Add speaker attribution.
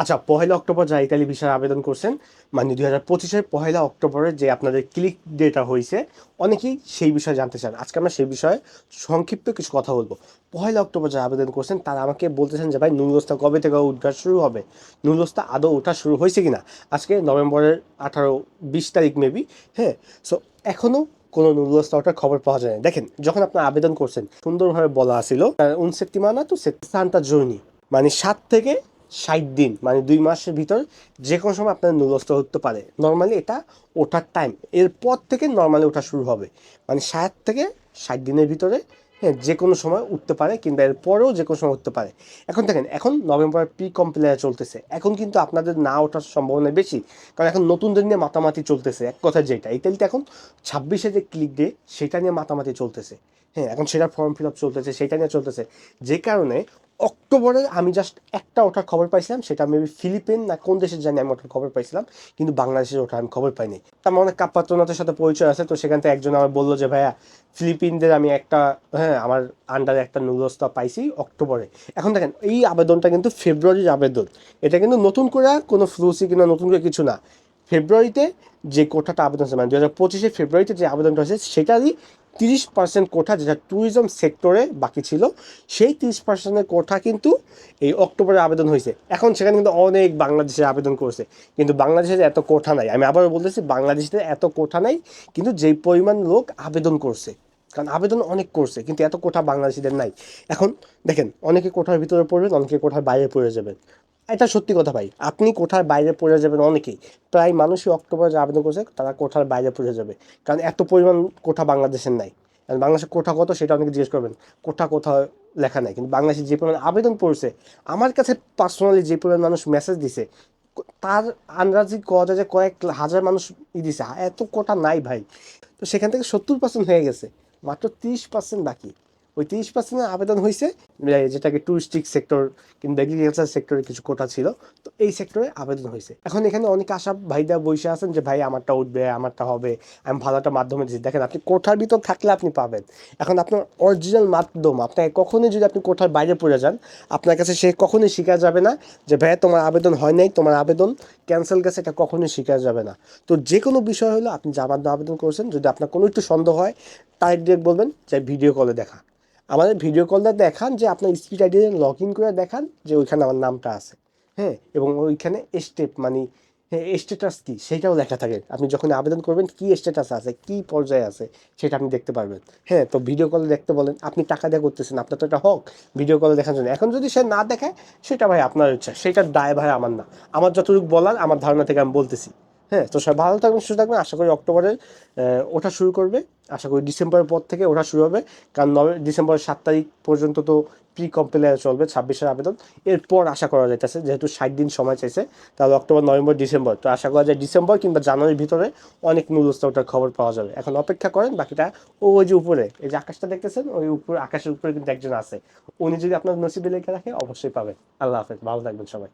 Speaker 1: আচ্ছা পহেলা অক্টোবর যা ইতালি ভিসার আবেদন করছেন মানে দুই হাজার পঁচিশের পহেলা অক্টোবরে যে আপনাদের ক্লিক ডেটা হয়েছে, অনেকেই সেই বিষয়ে জানতে চান। আজকে আমরা সেই বিষয়ে সংক্ষিপ্ত কিছু কথা বলব। পহেলা অক্টোবর যা আবেদন করছেন, তারা আমাকে বলতেছেন যে, ভাই নুলস্তা কবে থেকে উদ্ঘাট শুরু হবে? নুলস্তা আদৌ ওঠা শুরু হয়েছে কিনা? আজকে নভেম্বরের আঠারো, বিশ তারিখ মেবি হ্যাঁ? সো এখনও কোনো নুলস্তা ওঠার খবর পাওয়া যায় না দেখেন, যখন আপনার আবেদন করছেন, সুন্দরভাবে বলা আছিল উন সেপ্টিমানা তো সান্তা জর্নি মানে সাত থেকে ষাট দিন মানে দুই মাসের ভিতর যে কোনো সময় আপনার নুলস্ত হতে পারে। নর্মালি এটা ওঠার টাইম এরপর থেকে নর্মালি ওঠা শুরু হবে। মানে ষাট থেকে ষাট দিনের ভিতরে হ্যাঁ যে কোনো সময় উঠতে পারে কিংবা এরপরেও যে কোনো সময় উঠতে পারে। এখন দেখেন, এখন নভেম্বরের প্রি কম্পিলার চলতেছে। এখন কিন্তু আপনাদের না ওঠার সম্ভাবনা বেশি। কারণ এখন নতুনদের নিয়ে মাতামাতি চলতেছে। এক কথা যেটা ইতালিতে এখন ছাব্বিশে যে ক্লিক ডে সেটা নিয়ে মাতামাতি চলতেছে। হ্যাঁ এখন সেটা ফর্ম ফিল আপ চলতেছে, সেটা নিয়ে চলতেছে। যে কারণে অক্টোবরে আমি জাস্ট একটা ওঠার খবর পাইছিলাম, সেটা মেবি ফিলিপিন না কোন দেশের জানি আমি ওঠার খবর পাইছিলাম, কিন্তু বাংলাদেশের ওঠার আমি খবর পাইনি। আমার অনেক কাপ্পাত্রনাথের সাথে পরিচয় আছে, তো সেখান থেকে একজন আমার বলল যে, ভাইয়া, ফিলিপিনদের আমি একটা হ্যাঁ আমার আন্ডারে একটা নুলস্তা পাইছি অক্টোবরে। এখন দেখেন, এই আবেদনটা কিন্তু ফেব্রুয়ারির আবেদন। এটা কিন্তু নতুন করে কোনো ফ্লুসি কিনা নতুন করে কিছু না। ফেব্রুয়ারিতে যে কোঠাটা আবেদন হয়েছে মানে দু হাজার পঁচিশে ফেব্রুয়ারিতে যে আবেদনটা হয়েছে, সেটারই তিরিশ পার্সেন্ট কোঠা যেটা ট্যুরিজম সেক্টরে বাকি ছিল, সেই তিরিশ পার্সেন্টের কোঠা কিন্তু এই অক্টোবরে আবেদন হয়েছে। এখন সেখানে কিন্তু অনেক বাংলাদেশে আবেদন করছে, কিন্তু বাংলাদেশের এত কোঠা নাই। আমি আবারও বলতেছি, বাংলাদেশের এত কোঠা নাই, কিন্তু যেই পরিমাণ লোক আবেদন করছে, কারণ আবেদন অনেক করছে, কিন্তু এত কোঠা বাংলাদেশিদের নাই। এখন দেখেন, অনেকে কোঠার ভিতরে পড়বেন, অনেকে কোঠার বাইরে পড়ে যাবেন। এটা সত্যি কথা ভাই। আপনি কোঠার বাইরে পড়ে যাবেন অনেকেই। প্রায় মানুষই অক্টোবরে আবেদন করছে, তারা কোঠার বাইরে পড়ে যাবে। কারণ এত পরিমাণ কোঠা বাংলাদেশের নাই। বাংলাদেশের কোঠা কত সেটা অনেকে জিজ্ঞেস করবেন। কোঠা কোথাও লেখা নাই। কিন্তু বাংলাদেশে যে পরিমাণ আবেদন পড়ছে, আমার কাছে পার্সোনালি যে পরিমাণ মানুষ মেসেজ দিছে, তার আন্দাজি কওয়া যায় যে কয়েক হাজার মানুষ ই দিছে। এত কোটা নাই ভাই। তো সেখান থেকে সত্তর পার্সেন্ট হয়ে গেছে। মাত্র তিরিশ পার্সেন্ট বাকি। ওই তিরিশ পার্সেন্টের আবেদন হয়েছে। যেটাকে টুরিস্টিক সেক্টর কিংবা এগ্রিকালচার সেক্টরে কিছু কোটা ছিল। তো এই সেক্টরে আবেদন হয়েছে। এখন এখানে অনেক আশা ভাইদা বসে আছেন যে, ভাই, আমারটা উঠবে, আমারটা হবে, আমি ভালো একটা মাধ্যমে দিচ্ছি। দেখেন, আপনি কোঠার ভিতর থাকলে আপনি পাবেন। এখন আপনার অরিজিনাল মাধ্যম, আপনাকে কখনোই যদি আপনি কোঠার বাইরে পড়ে যান, আপনার কাছে সে কখনোই শেখা যাবে না যে, ভাই, তোমার আবেদন হয় নাই, তোমার আবেদন ক্যান্সেল গেছে, এটা কখনোই শেখা যাবে না। তো যে কোনো বিষয় হলো আপনি যার মাধ্যমে আবেদন করেছেন, যদি আপনার কোনো একটু সন্দেহ হয় তাই ডিরেক্ট বলবেন যে, ভিডিও কলে দেখা। আমাদের ভিডিও কলটা দেখান যে আপনার স্পিড আইডি লগ ইন করে দেখান যে ওইখানে আমার নামটা আছে। হ্যাঁ এবং ওইখানে স্টেপ মানে হ্যাঁ স্ট্যাটাস কী সেটাও লেখা থাকে। আপনি যখন আবেদন করবেন কী স্ট্যাটাস আছে, কী পর্যায়ে আছে সেটা আপনি দেখতে পারবেন। হ্যাঁ তো ভিডিও কলে দেখতে বলেন, আপনি টাকা দিয়ে করতেছেন, আপনার তো এটা হোক ভিডিও কলে দেখার জন্য। এখন যদি সে না দেখায়, সেটা ভাই আপনার ইচ্ছা সেটার দায় ভাই আমার না। আমার যতটুকু বলার, আমার ধারণা থেকে আমি বলতেছি। হ্যাঁ তো সব ভালো থাকবেন সুস্থ থাকবেন। আশা করি অক্টোবরের আহ, ওঠা শুরু করবে। আশা করি ডিসেম্বরের পর থেকে ওঠা শুরু হবে। কারণ নভে ডিসেম্বরের সাত তারিখ পর্যন্ত তো প্রি কম্পিলার চলবে ছাব্বিশের আবেদন। এরপর আশা করা যাইতেছে যেহেতু ষাট দিন সময় চাইছে তাহলে অক্টোবর নভেম্বর ডিসেম্বর। তো আশা করা যায় ডিসেম্বর কিংবা জানুয়ারির ভিতরে অনেক নুলস্তা ওটার খবর পাওয়া যাবে। এখন অপেক্ষা করেন বাকিটা ওই যে উপরে এই যে আকাশটা দেখতেছেন ওই উপর আকাশের উপরে কিন্তু একজন আছে। উনি যদি আপনার নসিবে লেখা রাখে অবশ্যই পাবেন। আল্লাহ হাফেজ ভালো থাকবেন সবাই।